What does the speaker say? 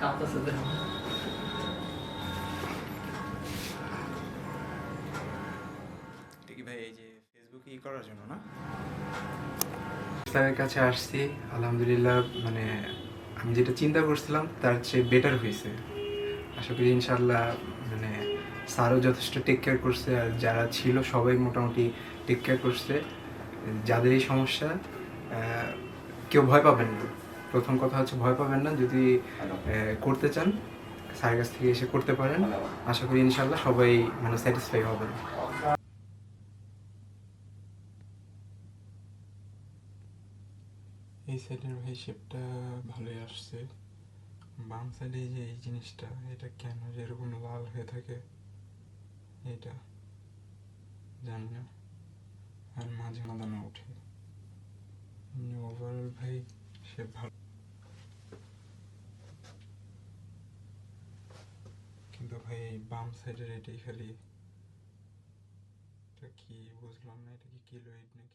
কাঁপতেছে। ভাই এই যে ফেসবুকে ই করার জন্য না? স্যারের কাছে আসছি আলহামদুলিল্লাহ মানে আমি যেটা চিন্তা করছিলাম তার চেয়ে বেটার হয়েছে। আশা করি ইনশাল্লাহ মানে স্যারও যথেষ্ট টেক কেয়ার করছে আর যারা ছিল সবাই মোটামুটি টেক কেয়ার করছে। যাদের এই সমস্যা আহ, কেউ ভয় পাবেন না। প্রথম কথা হচ্ছে ভয় পাবেন না, যদি করতে চান, স্যারের কাছ থেকে এসে করতে পারেন। আশা করি ইনশাল্লাহ সবাই মানে স্যাটিসফাই হবেন। এই সাইডের ভাই শেপটা ভালোই আসছে। বাম সাইডে যে এই জিনিসটা, এটা কেন যে এরকম লাল হয়ে থাকে, এটা জানি না। আর মাঝে ওঠে এমনি ওভারঅল ভাই, সে ভালো কিন্তু ভাই, এই বাম সাইডের এটাই খালি। এটা কি বুঝলাম না, এটা কি কিলোইড নাকি নাকি